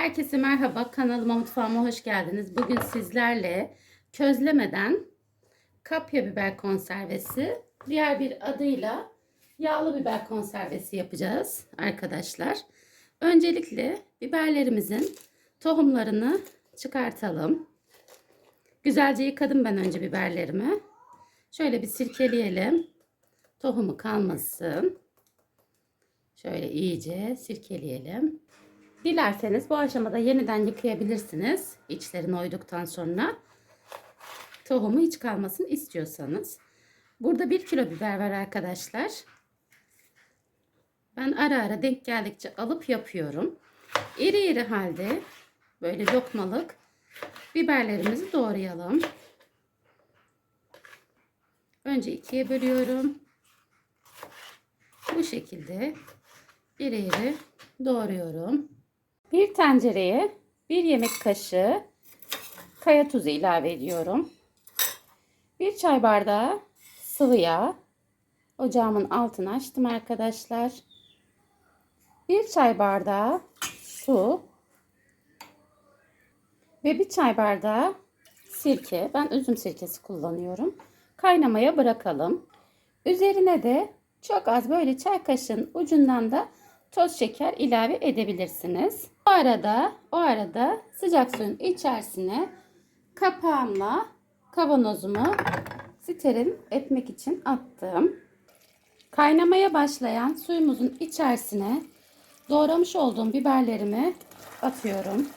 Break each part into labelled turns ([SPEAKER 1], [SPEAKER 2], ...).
[SPEAKER 1] Herkese merhaba. Kanalıma mutfağıma hoş geldiniz. Bugün sizlerle közlemeden kapya biber konservesi, diğer bir adıyla yağlı biber konservesi yapacağız arkadaşlar. Öncelikle biberlerimizin tohumlarını çıkartalım. Güzelce yıkadım ben önce biberlerimi. Şöyle bir sirkeleyelim. Tohumu kalmasın. Şöyle iyice sirkeleyelim. Dilerseniz bu aşamada yeniden yıkayabilirsiniz. İçlerini oyduktan sonra. Tohumu hiç kalmasın istiyorsanız. Burada 1 kilo biber var arkadaşlar. Ben ara ara denk geldikçe alıp yapıyorum. İri iri halde böyle lokmalık biberlerimizi doğrayalım. Önce ikiye bölüyorum. Bu şekilde iri iri doğruyorum. Bir tencereye bir yemek kaşığı kaya tuzu ilave ediyorum. Bir çay bardağı sıvı yağ. Ocağımın altını açtım arkadaşlar. Bir çay bardağı su. Ve bir çay bardağı sirke. Ben üzüm sirkesi kullanıyorum. Kaynamaya bırakalım. Üzerine de çok az böyle çay kaşığının ucundan da toz şeker ilave edebilirsiniz. O arada, o arada sıcak suyun içerisine kapağımla kavanozumu steril etmek için attım. Kaynamaya başlayan suyumuzun içerisine doğramış olduğum biberlerimi atıyorum.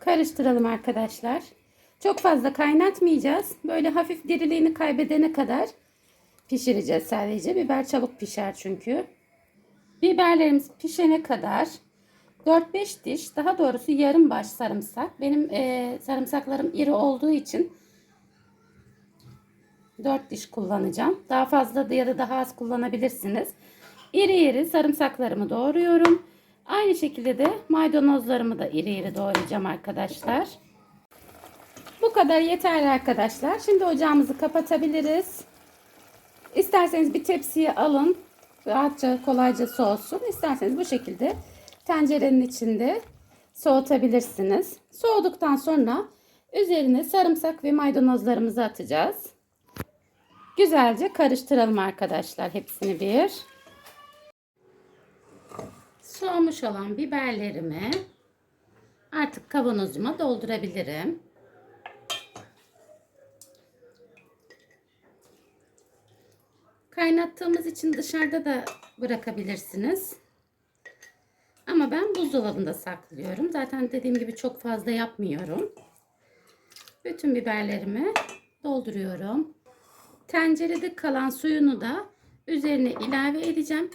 [SPEAKER 1] Karıştıralım arkadaşlar. Çok fazla kaynatmayacağız. Böyle hafif diriliğini kaybedene kadar pişireceğiz sadece. Biber çabuk pişer çünkü. Biberlerimiz pişene kadar 4-5 diş daha doğrusu yarım baş sarımsak. Benim e, sarımsaklarım iri olduğu için 4 diş kullanacağım. Daha fazla da ya da daha az kullanabilirsiniz. İri iri sarımsaklarımı doğruyorum. Aynı şekilde de maydanozlarımı da iri iri doğrayacağım arkadaşlar. Bu kadar yeterli arkadaşlar. Şimdi ocağımızı kapatabiliriz. İsterseniz bir tepsiye alın. Rahatça kolayca soğusun. İsterseniz bu şekilde tencerenin içinde soğutabilirsiniz. Soğuduktan sonra üzerine sarımsak ve maydanozlarımızı atacağız. Güzelce karıştıralım arkadaşlar hepsini bir. Soğumuş olan biberlerimi artık kavanozuma doldurabilirim. Kaynattığımız için dışarıda da bırakabilirsiniz. Ama ben buzdolabında saklıyorum. Zaten dediğim gibi çok fazla yapmıyorum. Bütün biberlerimi dolduruyorum. Tencerede kalan suyunu da üzerine ilave edeceğim.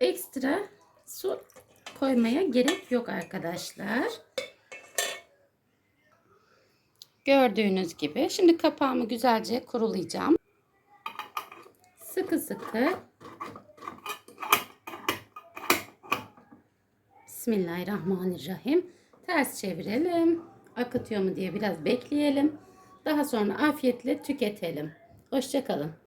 [SPEAKER 1] Ekstra su koymaya gerek yok arkadaşlar. Gördüğünüz gibi. Şimdi kapağımı güzelce kurulayacağım. Sıkı sıkı Bismillahirrahmanirrahim. Ters çevirelim. Akıtıyor mu diye biraz bekleyelim. Daha sonra afiyetle tüketelim. Hoşçakalın.